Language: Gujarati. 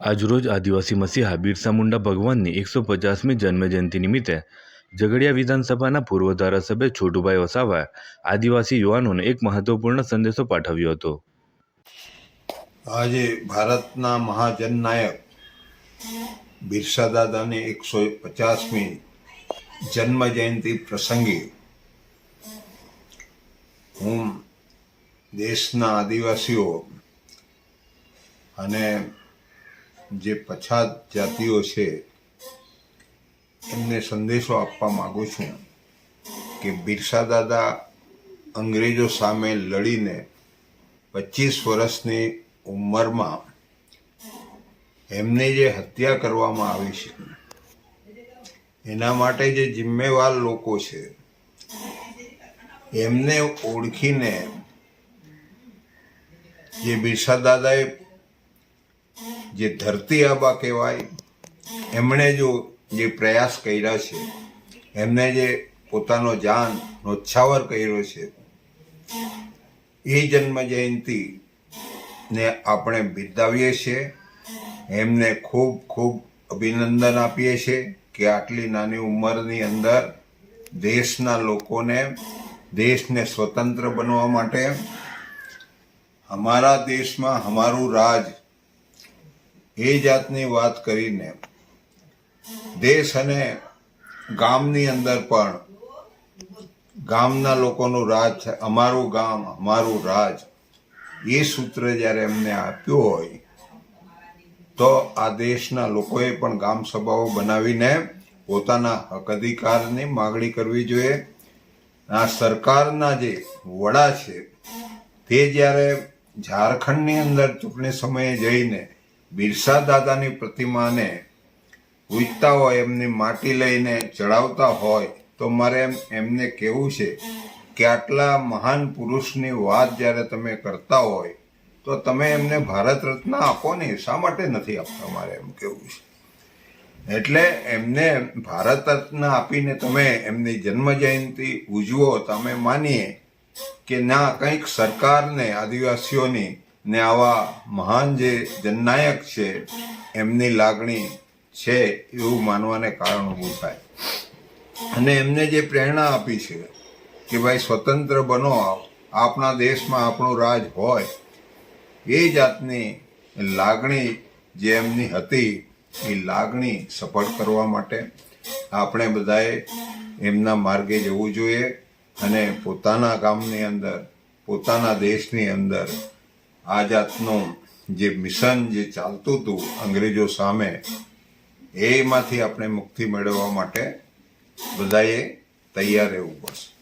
આજરોજ આદિવાસી મસીહા બિરસા મુંડા ભગવાનની એકસો પચાસમી જન્મજયંતિ નિમિત્તે ઝઘડિયા વિધાનસભાના પૂર્વ ધારાસભ્ય છોટુભાઈ વસાવાએ આદિવાસી યુવાનોને એક મહત્વપૂર્ણ સંદેશો પાઠવ્યો હતો. આજે ભારતના મહાજનનાયક બિરસા દાદાની એકસો પચાસમી જન્મ જયંતિ પ્રસંગે હું દેશના આદિવાસીઓ અને જે પછાત જાતિઓ છે, એમને સંદેશો આપવા માગું છું કે બિરસા દાદા અંગ્રેજો સામે લડીને પચીસ વર્ષની ઉંમરમાં એમને જે હત્યા કરવામાં આવી છે, એના માટે જે જિમ્મેવાર લોકો છે, એમને ઓળખીને જે બિરસા દાદાએ જે ધરતી આબા કહેવાય, એમણે જો જે પ્રયાસ કર્યા છે, એમને જે પોતાનો જાન નોછાવર કર્યો છે, એ જન્મ જયંતિ ને આપણે બિરદાવીએ છીએ, એમને ખૂબ ખૂબ અભિનંદન આપીએ છીએ કે આટલી નાની ઉંમરની અંદર દેશના લોકોને, દેશને સ્વતંત્ર બનવા માટે, અમારા દેશમાં અમારું રાજ એ જાતની વાત કરીને દેશ અને ગામની અંદર પણ ગામના લોકોનું રાજ અમારું ગામ, અમારું રાજ, એ સૂત્ર જ્યારે એમને આપ્યું હોય, તો આ દેશના લોકોએ પણ ગામ સભાઓ બનાવીને પોતાના હક અધિકારની માગણી કરવી જોઈએ. આ સરકારના જે વડા છે, તે જ્યારે ઝારખંડની અંદર ચૂંટણી સમયે જઈને બિરસા દાદાની પ્રતિમાને પૂજતા હોય એમની માટી લઈને ચડાવતા હોય તો મારે એમ, એમને કહેવું છે કે આટલા મહાન પુરુષની વાત જ્યારે તમે કરતા હોય તો તમે એમને ભારત રત્ન આપો ને, શા માટે નથી આપતા મારે એમ કેવું છે? એટલે એમને ભારત રત્ન આપીને તમે એમની જન્મ જયંતિ ઉજવો તમે માનીએ કે ના, કંઈક સરકારને, આદિવાસીઓની ને આવા મહાન જે જનનાયક છે, એમની લાગણી છે એવું માનવાને કારણ ઊભું થાય. અને એમને જે પ્રેરણા આપી છે કે ભાઈ સ્વતંત્ર બનો, આપણા દેશમાં આપણું રાજ હોય, એ જાતની લાગણી જે એમની હતી, એ લાગણી સફળ કરવા માટે આપણે બધાએ એમના માર્ગે જવું જોઈએ અને પોતાના ગામની અંદર, પોતાના દેશની અંદર આ જાતનું જે મિશન જે ચાલતું હતું અંગ્રેજો સામે, એમાંથી આપણે મુક્તિ મેળવવા માટે બધાએ તૈયાર રહેવું પડશે.